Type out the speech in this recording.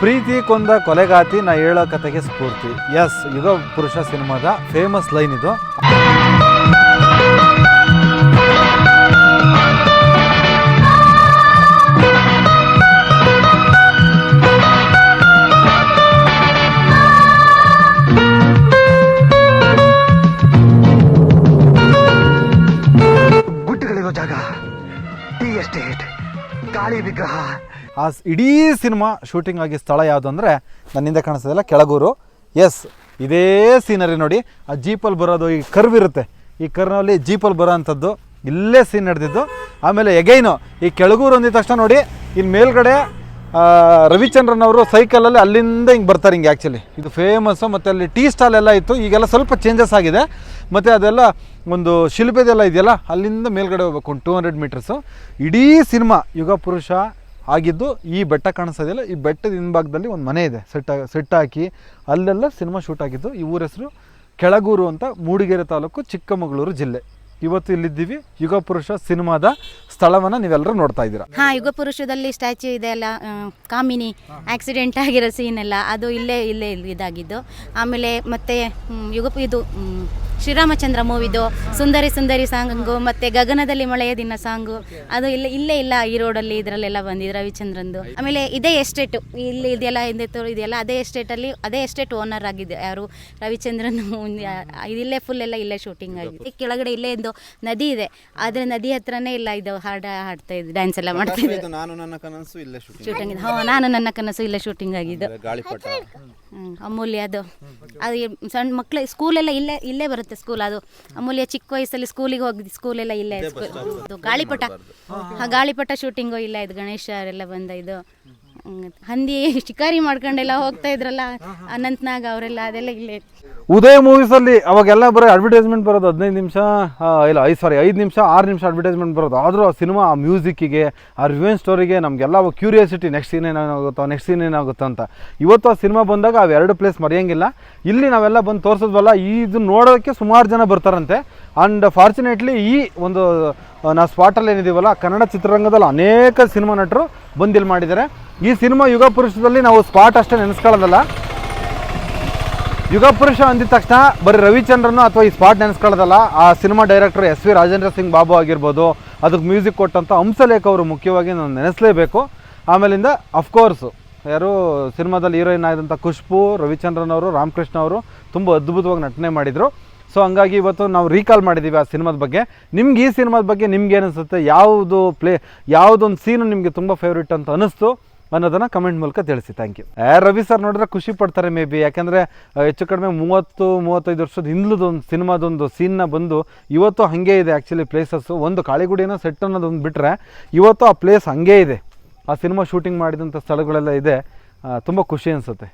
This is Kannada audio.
ಪ್ರೀತಿ ಕೊಂದ ಕೊಲೆಗಾತಿ ನಾ ಹೇಳೋ ಕತೆಗೆ ಸ್ಫೂರ್ತಿ. ಎಸ್, ಯುಗ ಪುರುಷ ಸಿನಿಮಾದ ಫೇಮಸ್ ಲೈನ್ ಇದು. ಗುಡ್ಡಗಳಿರೋ ಜಾಗ, ಟಿ ಎಸ್ಟೇಟ್ ಗಾಳಿ ವಿಗ್ರಹ ಆ ಇಡೀ ಸಿನಿಮಾ ಶೂಟಿಂಗ್ ಆಗಿ ಸ್ಥಳ ಯಾವುದು ಅಂದರೆ ನನ್ನಿಂದ ಕಾಣಿಸೋದಿಲ್ಲ ಕೆಳಗೂರು. ಎಸ್, ಇದೇ ಸೀನರಿ ನೋಡಿ. ಆ ಜೀಪಲ್ಲಿ ಬರೋದು ಈ ಕರ್ವ್ ಇರುತ್ತೆ. ಈ ಕರ್ನಲ್ಲಿ ಜೀಪಲ್ಲಿ ಬರೋ ಅಂಥದ್ದು ಇಲ್ಲೇ ಸೀನ್ ನಡೆದಿದ್ದು. ಆಮೇಲೆ ಎಗೈನು ಈ ಕೆಳಗೂರು ಅಂದಿದ ತಕ್ಷಣ ನೋಡಿ ಇನ್ನು ಮೇಲ್ಗಡೆ ರವಿಚಂದ್ರನ್ ಅವರು ಸೈಕಲಲ್ಲಿ ಅಲ್ಲಿಂದ ಹಿಂಗೆ ಬರ್ತಾರೆ ಹಿಂಗೆ ಆ್ಯಕ್ಚುಲಿ ಇದು ಫೇಮಸ್ಸು ಮತ್ತು ಅಲ್ಲಿ ಟೀ ಸ್ಟಾಲ್ ಎಲ್ಲ ಇತ್ತು. ಈಗೆಲ್ಲ ಸ್ವಲ್ಪ ಚೇಂಜಸ್ ಆಗಿದೆ. ಮತ್ತು ಅದೆಲ್ಲ ಒಂದು ಶಿಲ್ಪದೆಲ್ಲ ಇದೆಯಲ್ಲ, ಅಲ್ಲಿಂದ ಮೇಲ್ಗಡೆ ಹೋಗ್ಬೇಕು. ಒಂದು ಟೂ ಹಂಡ್ರೆಡ್ ಮೀಟರ್ಸು ಇಡೀ ಸಿನಿಮಾ, ಯುಗ ಪುರುಷ ಆಗಿದ್ದು ಈ ಬೆಟ್ಟ ಕಾಣಿಸೋದಿಲ್ಲ. ಈ ಬೆಟ್ಟದ ಹಿಂಭಾಗದಲ್ಲಿ ಒಂದು ಮನೆ ಇದೆ. ಸೆಟ್ ಸೆಟ್ ಹಾಕಿ ಅಲ್ಲೆಲ್ಲ ಸಿನಿಮಾ ಶೂಟ್ ಆಗಿದ್ದು ಈ ಊರ ಹೆಸರು ಕೆಳಗೂರು ಅಂತ ಮೂಡಿಗೆರೆ ತಾಲೂಕು ಚಿಕ್ಕಮಗಳೂರು ಜಿಲ್ಲೆ. ಇವತ್ತು ಇಲ್ಲಿದ್ದೀವಿ. ಯುಗ ಪುರುಷ ಸಿನಿಮಾದ ಸ್ಥಳವನ್ನ ನೀವೆಲ್ಲರೂ ನೋಡ್ತಾ ಇದ್ದೀರಾ. ಹಾ, ಯುಗ ಪುರುಷದಲ್ಲಿ ಸ್ಟ್ಯಾಚ್ಯೂ ಇದೆ ಅಲ್ಲ ಕಾಮಿನಿ ಆಕ್ಸಿಡೆಂಟ್ ಆಗಿರೋ ಸೀನ್ ಎಲ್ಲ, ಅದು ಇಲ್ಲೇ ಇಲ್ಲೇ ಇದಾಗಿದ್ದು. ಆಮೇಲೆ ಮತ್ತೆ ಯುಗ ಇದು ಶ್ರೀರಾಮಚಂದ್ರ ಮೂವಿದು ಸುಂದರಿ ಸುಂದರಿ ಸಾಂಗು ಮತ್ತೆ ಗಗನದಲ್ಲಿ ಮಳೆಯ ದಿನ ಸಾಂಗು. ಅದು ಇಲ್ಲ ಇಲ್ಲೇ ಇಲ್ಲ ಈ ರೋಡಲ್ಲಿ ಇದರಲ್ಲೆಲ್ಲ ಬಂದಿದ್ದು ರವಿಚಂದ್ರಂದು. ಆಮೇಲೆ ಇದೇ ಎಸ್ಟೇಟು ಇಲ್ಲಿ ಇದೆಲ್ಲ ಹಿಂದೆ ತೋರು ಇದೆಯಲ್ಲ ಅದೇ ಎಸ್ಟೇಟಲ್ಲಿ ಅದೇ ಎಸ್ಟೇಟ್ ಓನರ್ ಆಗಿದೆ ಯಾರು? ರವಿಚಂದ್ರನ್ ಇಲ್ಲೇ ಫುಲ್ ಎಲ್ಲ ಇಲ್ಲೇ ಶೂಟಿಂಗ್ ಆಗಿದೆ. ಕೆಳಗಡೆ ಇಲ್ಲೇ ಒಂದು ನದಿ ಇದೆ. ಆದ್ರೆ ನದಿ ಹತ್ರನೇ ಇಲ್ಲ ಇದು ಹಾಡ ಹಾಡ್ತಾ ಇದ್ದು ಡ್ಯಾನ್ಸ್ ಎಲ್ಲ ಮಾಡ್ತಾ ಇದ್ದು. ನಾನು ನನ್ನ ಕನಸು ಇಲ್ಲೇ ಶೂಟಿಂಗ್ ಹಾಂ ನಾನು ನನ್ನ ಕನಸು ಇಲ್ಲೇ ಶೂಟಿಂಗ್ ಆಗಿದ್ದು. ಅಮೂಲ್ಯ ಅದು. ಅದು ಸಣ್ಣ ಮಕ್ಕಳ ಸ್ಕೂಲೆಲ್ಲ ಇಲ್ಲೇ ಇಲ್ಲೇ ಬರುತ್ತೆ ಸ್ಕೂಲ್. ಅದು ಅಮೂಲ್ಯ ಚಿಕ್ಕ ವಯಸ್ಸಲ್ಲಿ ಸ್ಕೂಲಿಗೆ ಹೋಗಿದ್ದು ಸ್ಕೂಲೆಲ್ಲ ಇಲ್ಲೇ ಗಾಳಿಪಟ. ಹಾ. ಗಾಳಿಪಟ ಶೂಟಿಂಗು ಇಲ್ಲ ಇದು ಗಣೇಶ ಅವರೆಲ್ಲ ಬಂದ ಇದು. ಹಂದಿ ಶಿಕಾರಿ ಮಾಡ್ಕೊಂಡೆಲ್ಲ ಹೋಗ್ತಾ ಇದ್ರಲ್ಲ ಅನಂತ್ನಾಗ್ ಅವರೆಲ್ಲ ಅದೆಲ್ಲ ಇಲ್ಲೇ. ಉದಯ ಮೂವೀಸಲ್ಲಿ ಅವಾಗೆಲ್ಲ ಬರೋ ಅಡ್ವರ್ಟೈಸ್ಮೆಂಟ್ ಬರೋದು ಹದಿನೈದು ನಿಮಿಷ ಇಲ್ಲ, ಐದು ಸಾರಿ ಐದು ನಿಮಿಷ, ಆರು ನಿಮಿಷ ಅಡ್ವರ್ಟೈಸ್ಮೆಂಟ್ ಬರೋದು. ಆದರೂ ಆ ಸಿನಿಮಾ ಆ ಮ್ಯೂಸಿಕ್ಕಿಗೆ ಆ ರಿವೆನ್ ಸ್ಟೋರಿಗೆ ನಮಗೆಲ್ಲ ಕ್ಯೂರಿಯಾಸಿಟಿ ನೆಕ್ಸ್ಟ್ ಸೀನ್ ಏನಾಗುತ್ತೋ ನೆಕ್ಸ್ಟ್ ಸೀನ್ ಏನಾಗುತ್ತೋ ಅಂತ. ಇವತ್ತು ಆ ಸಿನಿಮಾ ಬಂದಾಗ ಅವೆರಡು ಪ್ಲೇಸ್ ಮರೆಯಂಗಿಲ್ಲ. ಇಲ್ಲಿ ನಾವೆಲ್ಲ ಬಂದು ತೋರಿಸಿದ್ವಲ್ಲ, ಇದು ನೋಡೋದಕ್ಕೆ ಸುಮಾರು ಜನ ಬರ್ತಾರಂತೆ. ಆ್ಯಂಡ್ ಫಾರ್ಚುನೇಟ್ಲಿ ಈ ಒಂದು ನಾವು ಸ್ಪಾಟಲ್ಲಿ ಏನಿದ್ದೀವಲ್ಲ ಕನ್ನಡ ಚಿತ್ರರಂಗದಲ್ಲಿ ಅನೇಕ ಸಿನಿಮಾ ನಟರು ಬಂದಿಲ್ಲಿ ಮಾಡಿದ್ದಾರೆ. ಈ ಸಿನಿಮಾ ಯುಗ ಪುರುಷದಲ್ಲಿ ನಾವು ಸ್ಪಾಟ್ ಅಷ್ಟೇ ನೆನೆಸ್ಕೊಳ್ಳೋದಲ್ಲ. ಯುಗ ಪುರುಷ ಅಂದಿದ ತಕ್ಷಣ ಬರೀ ರವಿಚಂದ್ರನು ಅಥವಾ ಈ ಸ್ಪಾಟ್ ನೆನೆಸ್ಕೊಳ್ಳೋದಲ್ಲ, ಆ cinema director S V Rajendra Singh Babu ಆಗಿರ್ಬೋದು, ಅದಕ್ಕೆ ಮ್ಯೂಸಿಕ್ ಕೊಟ್ಟಂಥ ಹಂಸಲೇಖ ಅವರು ಮುಖ್ಯವಾಗಿ ನಾನು ನೆನೆಸಲೇಬೇಕು. ಆಮೇಲಿಂದ ಅಫ್ಕೋರ್ಸು ಯಾರು ಸಿನಿಮಾದಲ್ಲಿ ಹೀರೋಯಿನ್ ಆದಂಥ ಖುಷ್ಬು ರವಿಚಂದ್ರನ್ ಅವರು ರಾಮಕೃಷ್ಣ ಅವರು ತುಂಬ ಅದ್ಭುತವಾಗಿ ನಟನೆ ಮಾಡಿದರು. ಸೊ ಹಂಗಾಗಿ ಇವತ್ತು ನಾವು ರೀಕಾಲ್ ಮಾಡಿದ್ದೀವಿ ಆ ಸಿನಿಮಾದ ಬಗ್ಗೆ. ನಿಮ್ಗೆ ಈ ಸಿನಿಮಾದ ಬಗ್ಗೆ ನಿಮ್ಗೆ ಏನಿಸುತ್ತೆ ಯಾವುದು ಪ್ಲೇ ಯಾವುದೊಂದು ಸೀನು ನಿಮಗೆ ತುಂಬ ಫೇವ್ರೇಟ್ ಅಂತ ಅನಿಸ್ತು? ಅನ್ನೋದನ್ನು ಕಮೆಂಟ್ ಮೂಲಕ ತಿಳಿಸಿ. ಥ್ಯಾಂಕ್ ಯು ರವಿ ಸರ್ ನೋಡಿದ್ರೆ ಖುಷಿ ಪಡ್ತಾರೆ ಮೇ ಬಿ ಯಾಕೆಂದರೆ ಹೆಚ್ಚು ಕಡಿಮೆ ಮೂವತ್ತು, ಮೂವತ್ತೈದು ವರ್ಷದ ಹಿಂದ್ಲದೊಂದು ಸಿನಿಮಾದೊಂದು ಸೀನ್ನ ಬಂದು ಇವತ್ತು ಹಂಗೆ ಇದೆ ಆ್ಯಕ್ಚುಲಿ ಪ್ಲೇಸಸ್ಸು ಒಂದು ಕಾಳಿಗುಡಿನ ಸೆಟ್ ಅನ್ನೋದೊಂದು ಬಿಟ್ಟರೆ ಇವತ್ತು ಆ ಪ್ಲೇಸ್ ಹಂಗೆ ಇದೆ. ಆ ಸಿನಿಮಾ ಶೂಟಿಂಗ್ ಮಾಡಿದಂಥ ಸ್ಥಳಗಳೆಲ್ಲ ಇದೆ. ತುಂಬ ಖುಷಿ ಅನಿಸುತ್ತೆ.